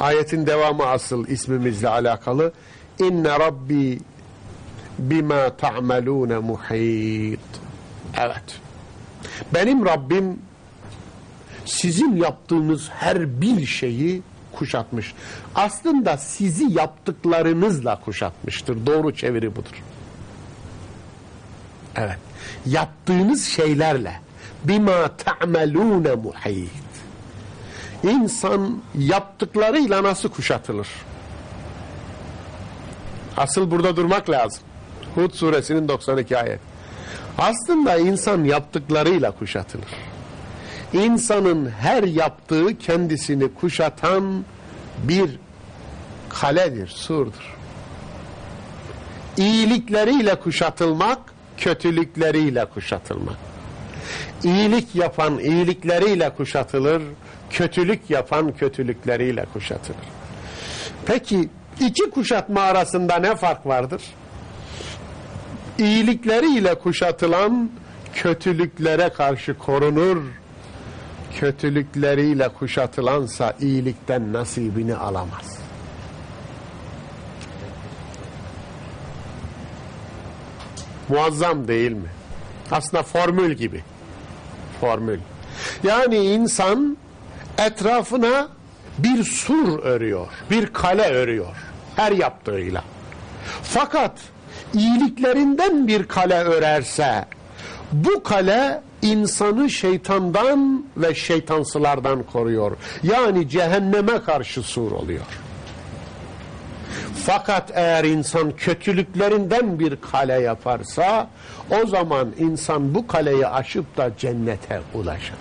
Ayetin devamı asıl ismimizle alakalı. İnne Rabbi bima ta'melune muhit. Evet. Benim Rabbim sizin yaptığınız her bir şeyi kuşatmış. Aslında sizi yaptıklarınızla kuşatmıştır. Doğru çeviri budur. Evet. Yaptığınız şeylerle bima ta'melune muhit. İnsan yaptıklarıyla nasıl kuşatılır? Asıl burada durmak lazım. Hud suresinin 92 ayet. Aslında insan yaptıklarıyla kuşatılır. İnsanın her yaptığı kendisini kuşatan bir kaledir, surdur. İyilikleriyle kuşatılmak, kötülükleriyle kuşatılmak. İyilik yapan iyilikleriyle kuşatılır, kötülük yapan kötülükleriyle kuşatılır. Peki iki kuşatma arasında ne fark vardır? İyilikleriyle kuşatılan kötülüklere karşı korunur, kötülükleriyle kuşatılansa iyilikten nasibini alamaz. Muazzam değil mi? Aslında formül gibi. Formül. Yani insan etrafına bir sur örüyor, bir kale örüyor her yaptığıyla. Fakat iyiliklerinden bir kale örerse bu kale insanı şeytandan ve şeytansılardan koruyor. Yani cehenneme karşı sur oluyor. Fakat eğer insan kötülüklerinden bir kale yaparsa o zaman insan bu kaleyi aşıp da cennete ulaşır.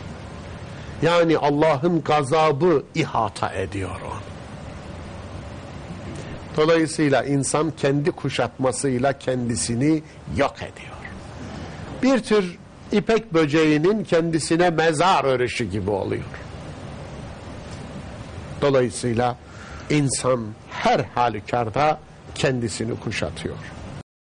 Yani Allah'ın gazabı ihata ediyor onu. Dolayısıyla insan kendi kuşatmasıyla kendisini yok ediyor. Bir tür ipek böceğinin kendisine mezar örüşü gibi oluyor. Dolayısıyla insan her halükarda kendisini kuşatıyor.